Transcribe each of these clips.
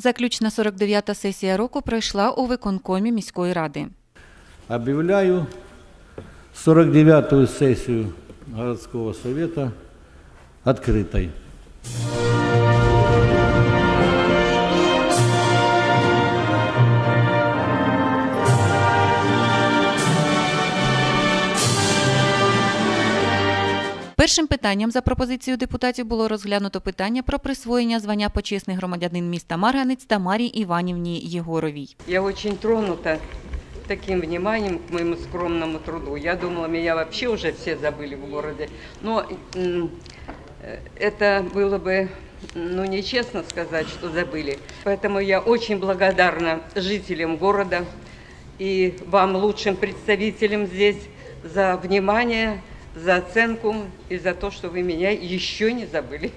Заключна 49-та сесія року пройшла у виконкомі міської ради. Об'являю 49-ту сесію городського совета открытой. Першим питанням за пропозицією депутатів було розглянуто питання про присвоєння звання почесний громадянин міста Марганець Тамарі Іванівні Єгоровій. Я очень тронута таким вниманием к моему скромному труду. Я думала, меня вообще уже все забыли в городе. Но м, э, это было бы ну, нечестно сказать, что забыли. Поэтому я очень благодарна жителям города и вам, лучшим представителям здесь, за внимание, за оценку и за то, что вы меня еще не забыли.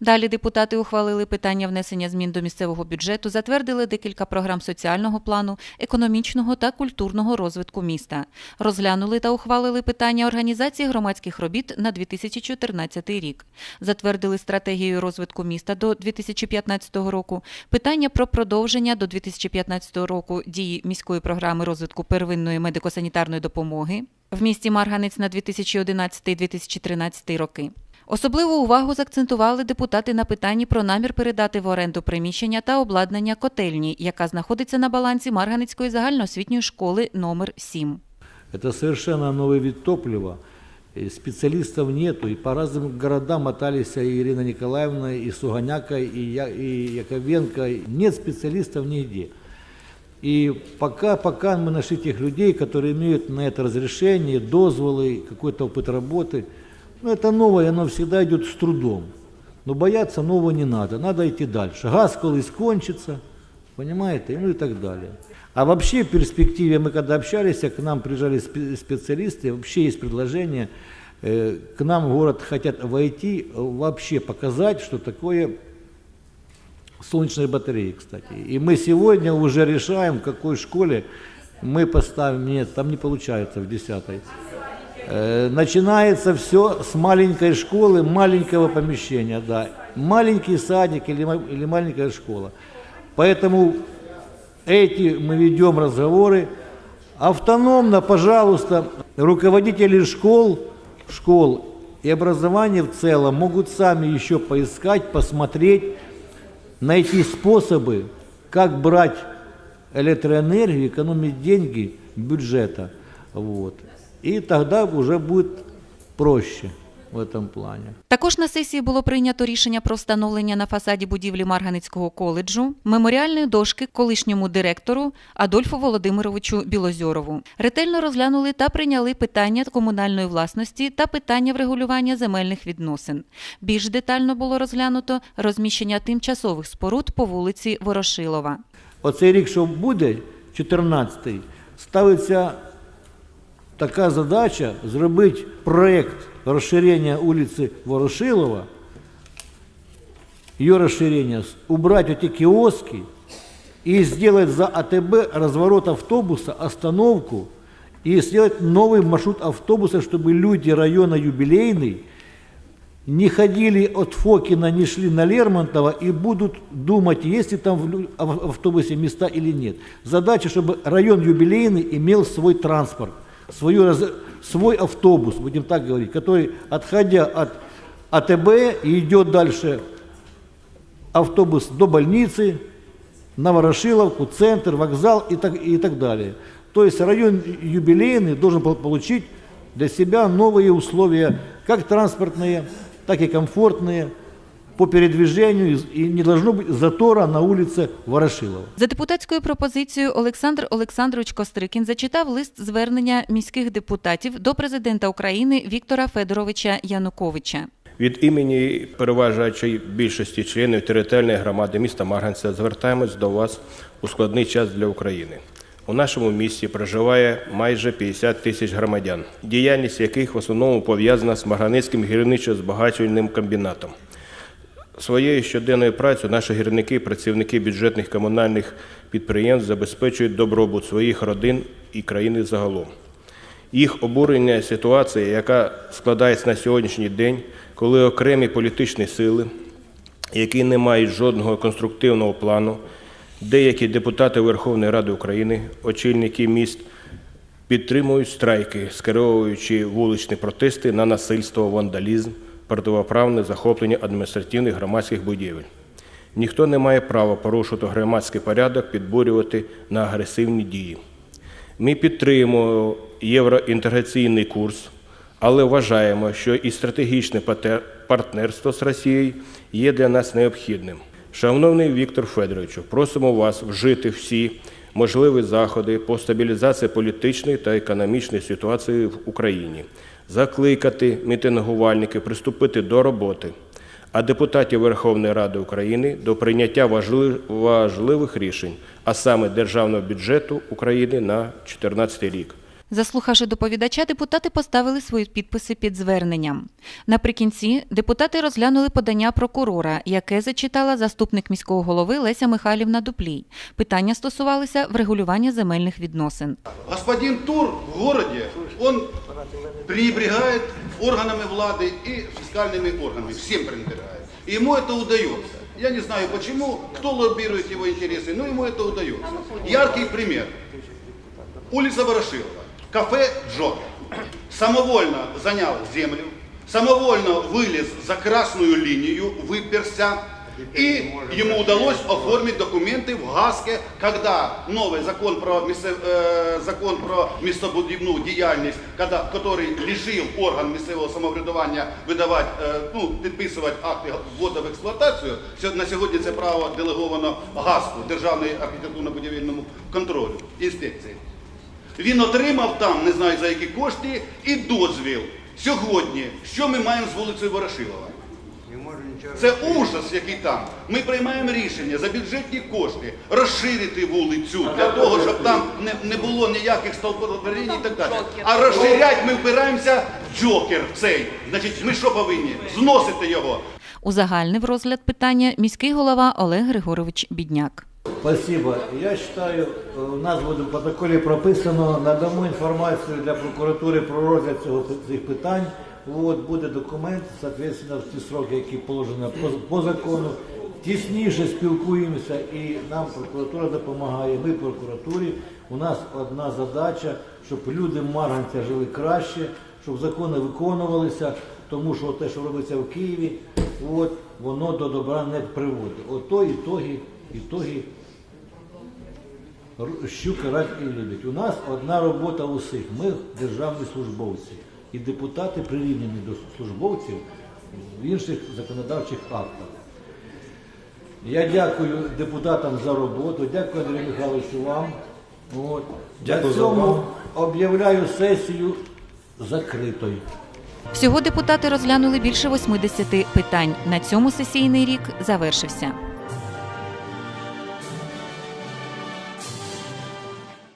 Далі депутати ухвалили питання внесення змін до місцевого бюджету, затвердили декілька програм соціального плану, економічного та культурного розвитку міста. Розглянули та ухвалили питання організації громадських робіт на 2014 рік. Затвердили стратегію розвитку міста до 2015 року, питання про продовження до 2015 року дії міської програми розвитку первинної медико-санітарної допомоги в місті Марганець на 2011-2013 роки. Особливу увагу заакцентували депутати на питанні про намір передати в оренду приміщення та обладнання котельні, яка знаходиться на балансі Марганецької загальноосвітньої школи номер 7. Это совершенно новый вид топлива. И специалистов нету. И по разным городам мотались и Ирина Николаевна, и Суганяка, и, Я, и Яковенко. Нет специалистов нигде. И пока, пока мы нашли тех людей, которые имеют на это разрешение, дозволы, какой-то опыт работы, ну это новое, оно всегда идет с трудом. Но бояться нового не надо, надо идти дальше. Газ колись кончится, понимаете, ну и так далее. А вообще в перспективе, мы когда общались, к нам приезжали спе- специалисты, вообще есть предложение, э, к нам в город хотят войти, э, вообще показать, что такое солнечные батареи, кстати. И мы сегодня уже решаем, в какой школе мы поставим, нет, там не получается в 10 Э, Начинается все с маленькой школы, маленького помещения, да. Маленький садик или, или маленькая школа. Поэтому эти мы ведем разговоры. Автономно, пожалуйста, руководители школ, школ и образования в целом могут сами еще поискать, посмотреть, найти способы, как брать электроэнергию, экономить деньги бюджета. Вот. И тогда уже будет проще в этом плане. Також на сесії було прийнято рішення про встановлення на фасаді будівлі Марганецького коледжу меморіальної дошки колишньому директору Адольфу Володимировичу Білозьорову. Ретельно розглянули та прийняли питання комунальної власності та питання врегулювання земельних відносин. Більш детально було розглянуто розміщення тимчасових споруд по вулиці Ворошилова. Оцей рік, що буде, 14-й, ставиться така задача зробити проєкт розширення вулиці Ворошилова, ее расширение, с- убрать эти киоски и сделать за АТБ разворот автобуса, остановку и сделать новый маршрут автобуса, чтобы люди района Юбилейный не ходили от Фокина, не шли на Лермонтова и будут думать, есть ли там в автобусе места или нет. Задача, чтобы район юбилейный имел свой транспорт, свою свой автобус, будем так говорить, который, отходя от АТБ, идет дальше автобус до больницы, на Ворошиловку, центр, вокзал и так, и так далее. То есть район юбилейный должен пол- получить для себя новые условия, как транспортные, так и комфортные по передвижению, и не должно быть затора на улице Ворошилова. За депутатською пропозицією Олександр Олександрович Кострикін зачитав лист звернення міських депутатів до президента України Віктора Федоровича Януковича. Від імені переважаючої більшості членів територіальної громади міста Марганця звертаємось до вас у складний час для України. У нашому місті проживає майже 50 тисяч громадян, діяльність яких в основному пов'язана з Марганицьким гірничо-збагачувальним комбінатом. Своєю щоденною працею наші гірники, працівники бюджетних комунальних підприємств забезпечують добробут своїх родин і країни загалом. Їх обурення ситуації, яка складається на сьогоднішній день, коли окремі політичні сили, які не мають жодного конструктивного плану, Деякі депутати Верховної Ради України, очільники міст, підтримують страйки, скеровуючи вуличні протести на насильство, вандалізм, противоправне захоплення адміністративних громадських будівель. Ніхто не має права порушувати громадський порядок, підбурювати на агресивні дії. Ми підтримуємо євроінтеграційний курс, але вважаємо, що і стратегічне партнерство з Росією є для нас необхідним. Шановний Віктор Федоровичу, просимо вас вжити всі можливі заходи по стабілізації політичної та економічної ситуації в Україні, закликати мітингувальників приступити до роботи, а депутатів Верховної Ради України до прийняття важливих рішень, а саме державного бюджету України на 2014 рік. Заслухавши доповідача, депутати поставили свої підписи під зверненням. Наприкінці депутати розглянули подання прокурора, яке зачитала заступник міського голови Леся Михайлівна Дуплій. Питання стосувалися врегулювання земельних відносин. Господин Тур в городе, он пренебрегает органами влады и фискальными органами, всем пренебрегает. И ему это удается. Я не знаю почему, кто лоббирует его интересы, но ему это удается. Яркий пример. Улица Ворошилова, кафе Джокер. Самовольно занял землю, самовольно вылез за красную линию, выперся, и ему удалось оформить документы в ГАСКе, когда новый закон про, місце- э, закон про містобудівну діяльність, когда, который лишил орган місцевого самоврядування видавати, е, ну, підписувати акти вводу в експлуатацію, Сьо- на сьогодні це право делеговано ГАСКу, Державної архітектурно-будівельному контролю, інспекції. Він отримав там, не знаю за які кошти, і дозвіл. Сьогодні, що ми маємо з вулицею Ворошилова? Це ужас, який там. Ми приймаємо рішення за бюджетні кошти розширити вулицю для того, щоб там не, не було ніяких столпотворень і так далі. А розширяти ми впираємося в джокер цей. Значить, ми що повинні? Зносити його. Узагальнив розгляд питання міський голова Олег Григорович Бідняк. Спасибо. Я считаю, э, у нас буде в протоколі прописано, надамо інформацію для прокуратури про розгляд цього цих питань. От, буде документ, соответственно, в ті сроки, які положені по, по закону. Тісніше спілкуємося і нам прокуратура допомагає. Ми прокуратурі. У нас одна задача, щоб люди Марганця жили краще, щоб закони виконувалися, тому що те, що робиться в Києві, от, воно до добра не приводить. Ото ітоги, ітоги щука рать і любить. У нас одна робота усіх. Ми державні службовці. І депутати прирівняні до службовців в інших законодавчих актах. Я дякую депутатам за роботу, дякую Андрію Михайловичу вам. От. Дякую за цьому об'являю сесію закритою. Всього депутати розглянули більше 80 питань. На цьому сесійний рік завершився.